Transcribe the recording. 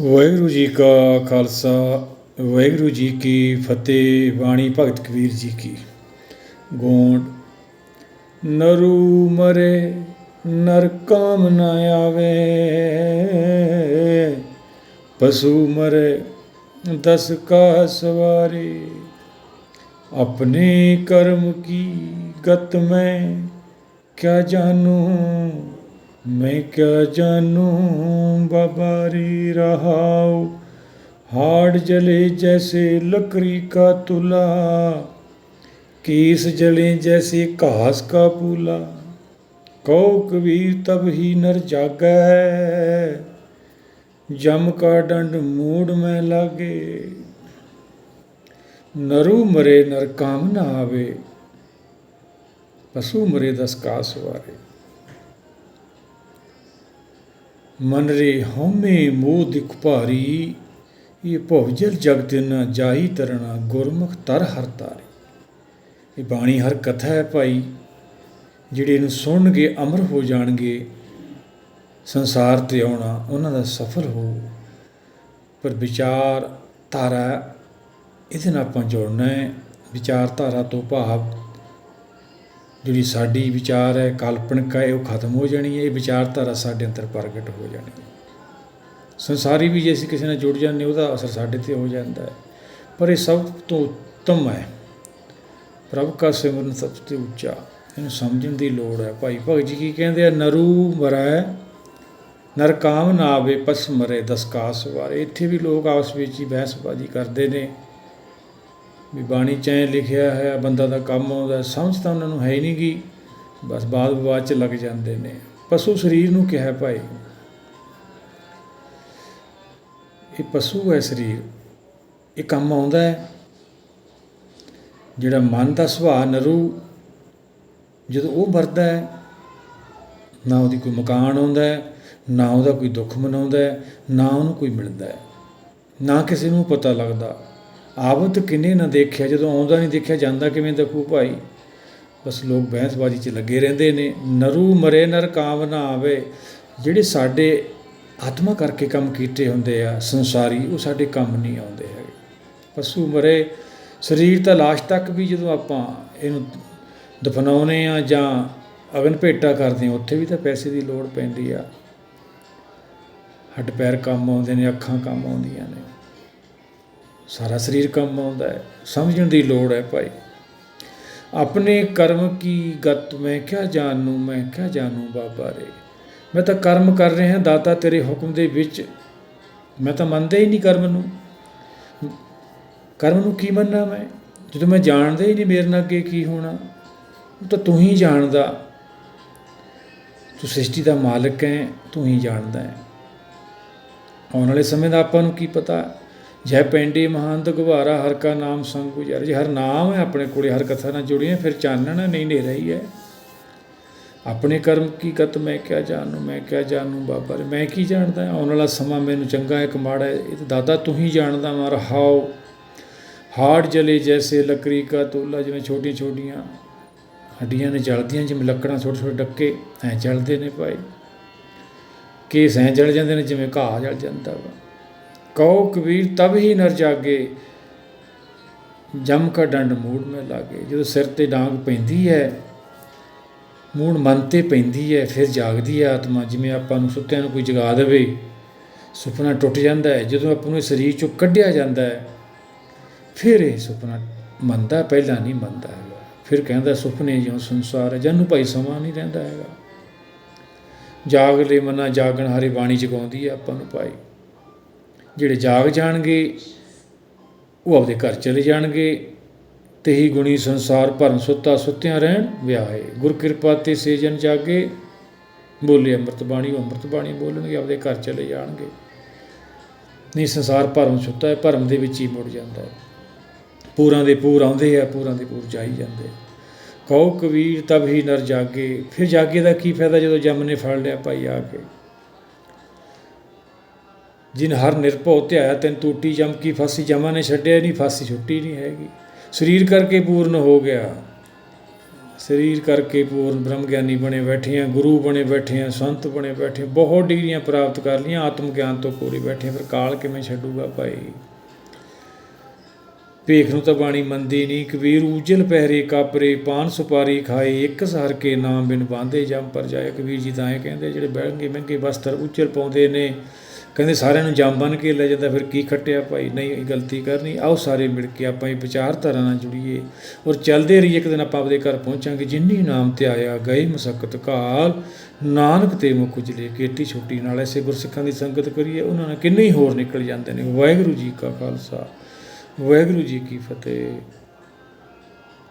ਵਾਹਿਗੁਰੂ ਜੀ ਕਾ ਖਾਲਸਾ, ਵਾਹਿਗੁਰੂ ਜੀ ਕੀ ਫਤਿਹ, ਬਾਣੀ ਭਗਤ ਕਬੀਰ ਜੀ ਕੀ। ਗੋਂਡ, ਨਰੂ ਮਰੇ ਨਰ ਕਾਮ ਨ ਆਵੇ ਪਸ਼ੂ ਮਰੇ, ਦਸ ਕਾ ਸਵਾਰੇ। ਆਪਣੇ ਕਰਮ ਕੀ ਗਤ ਮੈਂ, ਕਿਆ ਜਾਣੂ? मैं क्या जानूं बाबारी रहाओ हाड़ जले जैसे लकड़ी का तुला केस जले जैसे घास का पूला कहो कबीर तब ही नर जागै जम का दंड मूड में लागे ਨਰੂ ਮਰੇ ਨਰ ਕਾਮ ਨਾ ਆਵੇ ਪਸ਼ੂ ਮਰੇ ਦਸ ਕਾਸ ਵਾਰੇ ਮਨ ਰੇ ਹਉਮੈ ਮੋਹ ਦਿਖ ਭਾਰੀ, ਇਹ ਭਵਜਲ ਜਗਤ ਨ ਜਾਈ ਤਰਣਾ ਗੁਰਮੁਖ ਤਰ ਹਰ ਤਾਰੀ। ਇਹ ਬਾਣੀ ਹਰ ਕਥਾ ਹੈ ਭਾਈ, ਜਿਹੜੇ ਇਹਨੂੰ ਸੁਣਨਗੇ, ਅਮਰ ਹੋ ਜਾਣਗੇ, ਸੰਸਾਰ ਤੇ ਆਉਣਾ ਉਹਨਾਂ ਦਾ ਸਫਲ ਹੋ। ਪਰ ਵਿਚਾਰ ਧਾਰਾ, ਇਹਦੇ ਨਾਲ ਆਪਾਂ ਜੋੜਨਾ ਹੈ। ਵਿਚਾਰਧਾਰਾ ਤੋਂ ਭਾਵ ਜਿਹੜੀ ਸਾਡੀ ਵਿਚਾਰ ਹੈ, ਕਾਲਪਨਿਕ ਹੈ, ਉਹ ਖਤਮ ਹੋ ਜਾਣੀ ਹੈ, ਇਹ ਵਿਚਾਰਧਾਰਾ ਸਾਡੇ ਅੰਦਰ ਪ੍ਰਗਟ ਹੋ ਜਾਣੀ ਹੈ। ਸੰਸਾਰੀ ਵੀ ਜੇ ਅਸੀਂ ਕਿਸੇ ਨਾਲ ਜੁੜ ਜਾਂਦੇ ਉਹਦਾ ਅਸਰ ਸਾਡੇ ਤੇ ਹੋ ਜਾਂਦਾ ਹੈ। ਪਰ ਇਹ ਸਭ ਤੋਂ ਉੱਤਮ ਹੈ। ਪ੍ਰਭ ਕਾ ਸਿਮਰਨ ਸਭ ਤੋਂ ਉੱਚਾ। ਇਹਨੂੰ ਸਮਝਣ ਦੀ ਲੋੜ ਹੈ। ਭਾਈ ਭਗਤ ਜੀ ਕੀ ਕਹਿੰਦੇ ਆ? ਨਰੂ ਮਰੈ ਨਰ ਕਾਮ ਨਾ ਆਵੇ ਪਸ ਮਰੇ ਦਸ ਕਾਸ ਵਾਰੇ। ਇੱਥੇ ਵੀ ਲੋਕ ਆਪਸ ਵਿੱਚ ਹੀ ਬਹਿਸਬਾਜ਼ੀ ਕਰਦੇ ਨੇ। ਵੀ ਬਾਣੀ ਚ ਐਂ ਲਿਖਿਆ ਹੈ ਬੰਦਾ ਦਾ ਕੰਮ ਆਉਂਦਾ, ਸਮਝ ਤਾਂ ਉਹਨਾਂ ਨੂੰ ਹੈ ਹੀ ਨਹੀਂ ਗੀ, ਬਸ ਬਾਦ ਵਿਵਾਦ ਚ ਲੱਗ ਜਾਂਦੇ ਨੇ। ਪਸ਼ੂ ਸਰੀਰ ਨੂੰ ਕਿਹਾ ਭਾਈ? ਇਹ ਪਸ਼ੂ ਹੈ ਸਰੀਰ। ਇਹ ਕੰਮ ਆਉਂਦਾ ਹੈ। ਜਿਹੜਾ ਮਨ ਦਾ ਸੁਭਾਅ ਨਰੂ, ਜਦੋਂ ਉਹ ਵਰਦਾ ਹੈ, ਨਾ ਉਹਦੀ ਕੋਈ ਮਕਾਨ ਆਉਂਦਾ ਹੈ, ਨਾ ਉਹਦਾ ਕੋਈ ਦੁੱਖ ਮਨਾਉਂਦਾ ਹੈ, ਨਾ ਉਹਨੂੰ ਕੋਈ ਮਿਲਦਾ ਹੈ। ਨਾ ਕਿਸੇ ਨੂੰ ਪਤਾ ਲੱਗਦਾ। ਆਵਤ ਕਿੰਨੇ ਨਾ ਦੇਖਿਆ, ਜਦੋਂ ਆਉਂਦਾ ਨਹੀਂ ਦੇਖਿਆ, ਜਾਂਦਾ ਕਿਵੇਂ ਦੇਖੂ ਭਾਈ? ਬਸ ਲੋਕ ਬਹਿਸਬਾਜ਼ੀ 'ਚ ਲੱਗੇ ਰਹਿੰਦੇ ਨੇ। ਨਰੂ ਮਰੇ ਨਰ ਕਾਮ ਨਾ ਆਵੇ। ਜਿਹੜੇ ਸਾਡੇ ਆਤਮਾ ਕਰਕੇ ਕੰਮ ਕੀਤੇ ਹੁੰਦੇ ਆ, ਸੰਸਾਰੀ, ਉਹ ਸਾਡੇ ਕੰਮ ਨਹੀਂ ਆਉਂਦੇ ਹੈਗੇ। ਪਸ਼ੂ ਮਰੇ, ਸਰੀਰ ਤਾਂ ਲਾਸ਼ ਤੱਕ ਵੀ ਜਦੋਂ ਆਪਾਂ ਇਹਨੂੰ ਦਫਨਾਉਨੇ ਆ ਜਾਂ ਅਗਨ ਭੇਟਾ ਕਰਦੇ ਆ, ਉੱਥੇ ਵੀ ਤਾਂ ਪੈਸੇ ਦੀ ਲੋੜ ਪੈਂਦੀ ਆ। ਹੱਡ ਪੈਰ ਕੰਮ ਆਉਂਦੇ ਨੇ, ਅੱਖਾਂ ਕੰਮ ਆਉਂਦੀਆਂ ਨੇ। ਸਾਰਾ ਸਰੀਰ ਕੰਮ ਆਉਂਦਾ ਹੈ, ਸਮਝਣ ਦੀ ਲੋੜ ਹੈ ਭਾਈ। ਆਪਣੇ ਕਰਮ ਕੀ ਗਤ, ਮੈਂ ਕਿਆ ਜਾਣੂ, ਮੈਂ ਕਿਆ ਜਾਣੂ ਬਾਬਾ ਰੇ। ਮੈਂ ਤਾਂ ਕਰਮ ਕਰ ਰਿਹਾ, ਦਾਤਾ ਤੇਰੇ ਹੁਕਮ ਦੇ ਵਿੱਚ। ਮੈਂ ਤਾਂ ਮੰਨਦਾ ਹੀ ਨਹੀਂ ਕਰਮ ਨੂੰ। ਕਰਮ ਨੂੰ ਕੀ ਮੰਨਣਾ ਮੈਂ? ਜਦੋਂ ਮੈਂ ਜਾਣਦਾ ਹੀ ਨਹੀਂ ਮੇਰੇ ਨਾਲ ਅੱਗੇ ਕੀ ਹੋਣਾ, ਉਹ ਤਾਂ ਤੂੰ ਹੀ ਜਾਣਦਾ। ਤੂੰ ਸ੍ਰਿਸ਼ਟੀ ਦਾ ਮਾਲਕ ਹੈ, ਤੂੰ ਹੀ ਜਾਣਦਾ ਹੈ। ਆਉਣ ਵਾਲੇ ਸਮੇਂ ਦਾ ਆਪਾਂ ਨੂੰ ਕੀ ਪਤਾ? ਜੈ ਪੈਂਡੇ ਮਹੰਤ ਗੁਬਾਰਾ, ਹਰ ਕਾ ਨਾਮ ਸੰਗ ਗੁਜਰ। ਜੇ ਹਰ ਨਾਮ ਹੈ ਆਪਣੇ ਕੋਲੇ, ਹਰ ਕਥਾ ਨਾਲ ਜੁੜੀਆਂ ਫਿਰ ਚਾਨਣਾ ਨਹੀਂ ਨੇ ਰਹੀ ਹੈ। ਆਪਣੇ ਕਰਮ ਕੀ ਕਤ ਮੈਂ ਕਿਆ ਜਾਣੂ, ਮੈਂ ਕਿਆ ਜਾਣੂ ਬਾਬਾ ਰੇ। ਮੈਂ ਕੀ ਜਾਣਦਾ, ਆਉਣ ਵਾਲਾ ਸਮਾਂ ਮੈਨੂੰ ਚੰਗਾ ਹੈ ਕਿ ਮਾੜਾ ਹੈ। ਇਹ ਤਾਂ ਦਾਦਾ ਤੂੰ ਹੀ ਜਾਣਦਾ, ਮਾਰ ਹਾਉ ਹਾੜ ਜਲੇ ਜੈਸੇ ਲੱਕੜੀ ਕਾ ਤੋਲਾ, ਜਿਵੇਂ ਛੋਟੀਆਂ ਛੋਟੀਆਂ ਹੱਡੀਆਂ ਨੇ ਜਲਦੀਆਂ, ਜਿਵੇਂ ਲੱਕੜਾਂ ਛੋਟੇ ਛੋਟੇ ਡੱਕੇ ਐ ਜਲਦੇ ਨੇ ਭਾਈ। ਕੇਸ ਐ ਜਲ ਜਾਂਦੇ ਨੇ, ਜਿਵੇਂ ਘਾਹ ਜਲ ਜਾਂਦਾ ਵਾ। ਕਹੋ ਕਬੀਰ, ਤਬ ਹੀ ਨਰ ਜਾਗੇ। ਜਮ ਕਾ ਡੰਡ ਮੂੜ ਮੇ ਲਾਗੇ। ਜਦੋਂ ਸਿਰ ਤੇ ਡਾਂਗ ਪੈਂਦੀ ਹੈ, ਮੂੜ ਮਨ ਤੇ ਪੈਂਦੀ ਹੈ, ਫਿਰ ਜਾਗਦੀ ਹੈ ਆਤਮਾ। ਜਿਵੇਂ ਆਪਾਂ ਨੂੰ ਸੁੱਤਿਆਂ ਨੂੰ ਕੋਈ ਜਗਾ ਦੇਵੇ, ਸੁਪਨਾ ਟੁੱਟ ਜਾਂਦਾ ਹੈ। ਜਦੋਂ ਆਪਾਂ ਨੂੰ ਸਰੀਰ ਚੋਂ ਕੱਢਿਆ ਜਾਂਦਾ ਹੈ, ਫਿਰ ਇਹ ਸੁਪਨਾ ਮੰਨਦਾ, ਪਹਿਲਾਂ ਨਹੀਂ ਮੰਨਦਾ ਹੈਗਾ। ਫਿਰ ਕਹਿੰਦਾ, ਸੁਪਨੇ ਜਿਉਂ ਸੰਸਾਰ ਹੈ ਜਨੂੰ ਭਾਈ ਸਮਾਂ ਨਹੀਂ ਰਹਿੰਦਾ ਹੈਗਾ। ਜਾਗ ਲੈ ਮਨਾ ਜਾਗਣ, ਹਾਰੇ ਬਾਣੀ ਜਗਾਉਂਦੀ ਹੈ ਆਪਾਂ ਨੂੰ ਭਾਈ। ਜਿਹੜੇ ਜਾਗ ਜਾਣਗੇ, ਉਹ ਆਪਦੇ ਘਰ ਚਲੇ ਜਾਣਗੇ। ਤੇ ਹੀ ਗੁਣੀ ਸੰਸਾਰ ਭਰਮ ਸੁੱਤਾ ਸੁੱਤਿਆਂ ਰਹਿਣ ਵਿਆਹੇ। ਗੁਰ ਕਿਰਪਾ ਤੇ ਸੇਜਨ ਜਾਗੇ, ਬੋਲੇ ਅੰਮ੍ਰਿਤ ਬਾਣੀ, ਉਹ ਅੰਮ੍ਰਿਤ ਬਾਣੀ ਬੋਲਣਗੇ, ਆਪਦੇ ਘਰ ਚਲੇ ਜਾਣਗੇ। ਨਹੀਂ, ਸੰਸਾਰ ਭਰਮ ਸੁੱਤਾ ਹੈ, ਭਰਮ ਦੇ ਵਿੱਚ ਹੀ ਮੁੜ ਜਾਂਦਾ ਹੈ। ਪੂਰਾਂ ਦੇ ਪੂਰ ਆਉਂਦੇ ਆ, ਪੂਰਾਂ ਦੇ ਪੂਰ ਜਾਈ ਜਾਂਦੇ ਕਹੋ ਕਬੀਰ, ਤਬ ਹੀ ਨਰ ਜਾਗੇ। ਫਿਰ ਜਾਗੇ ਦਾ ਕੀ ਫਾਇਦਾ ਜਦੋਂ ਜੰਮ ਨੇ ਫੜ ਲਿਆ ਭਾਈ ਆ ਕੇ? ਜਿਨ ਹਰ ਨਿਰਭਉ ਧਿਆਇਆ ਤੈਨ ਟੂਟੀ ਜਮ ਕੀ ਫਾਸੀ, ਜਮਾ ਨੇ ਛੱਡਿਆ ਨਹੀਂ ਫਾਸੀ ਛੁੱਟੀ ਨਹੀਂ ਹੈਗੀ। ਸਰੀਰ ਕਰਕੇ ਪੂਰਨ ਹੋ ਗਿਆ। ਸਰੀਰ ਕਰਕੇ ਪੂਰਨ ਬ੍ਰਹਮ ਗਿਆਨੀ ਬਣੇ ਬੈਠੇ ਆ, ਗੁਰੂ ਬਣੇ ਬੈਠੇ ਆ, ਸੰਤ ਬਣੇ ਬੈਠੇ ਬਹੁਤ ਡਿਗਰੀਆਂ ਪ੍ਰਾਪਤ ਕਰ ਲਈਆਂ, ਆਤਮ ਗਿਆਨ ਤੋਂ ਕੋਰੀ ਬੈਠੇ ਫਿਰ ਕਾਲ ਕਿਵੇਂ ਛੱਡੂਗਾ ਭਾਈ? ਭੇਖ ਨੂੰ ਤਾਂ ਬਾਣੀ ਮੰਦੀ ਨਹੀਂ ਕਬੀਰ ਉਜਲ ਪਹਿਰੇ ਕਾਪਰੇ, ਪਾਨ ਸੁਪਾਰੀ ਖਾਏ, ਇੱਕ ਸਹਰ ਕੇ ਨਾਮ ਬਿਨ ਬਾਂਧੇ, ਜਮ ਪਰ ਜਾਏ ਕਬੀਰ ਜੀ ਤਾਂ ਇਹ ਕਹਿੰਦੇ ਜਿਹੜੇ ਮਹਿੰਗੇ ਮਹਿੰਗੇ ਵਸਤਰ ਉਜਲ ਪਾਉਂਦੇ ਨੇ ਕਹਿੰਦੇ ਸਾਰਿਆਂ ਨੂੰ ਜਮ ਬਨ ਕੇ ਲੈ ਜਾਂਦਾ, ਫਿਰ ਕੀ ਖੱਟਿਆ ਭਾਈ? ਨਹੀਂ ਗਲਤੀ ਕਰਨੀ। ਆਓ ਸਾਰੇ ਮਿਲ ਕੇ ਆਪਾਂ ਇਹ ਵਿਚਾਰਧਾਰਾ ਨਾਲ ਜੁੜੀਏ ਔਰ ਚੱਲਦੇ ਰਹੀਏ, ਇੱਕ ਦਿਨ ਆਪਾਂ ਆਪਦੇ ਘਰ ਪਹੁੰਚਾਂਗੇ। ਜਿੰਨੀ ਨਾਮ ਤੇ ਆਇਆ, ਗਏ ਮਸਕਤ ਕਾਲ, ਨਾਨਕ ਤੇ ਮੁਖ ਉਜਲੇ ਕੇਤੀ ਛੁੱਟੀ ਨਾਲ ਐਸੇ ਗੁਰਸਿੱਖਾਂ ਦੀ ਸੰਗਤ ਕਰੀਏ, ਉਹਨਾਂ ਨਾਲ ਕਿੰਨੇ ਹੀ ਹੋਰ ਨਿਕਲ ਜਾਂਦੇ ਨੇ। ਵਾਹਿਗੁਰੂ ਜੀ ਕਾ ਖਾਲਸਾ, ਵਾਹਿਗੁਰੂ ਜੀ ਕੀ ਫਤਿਹ।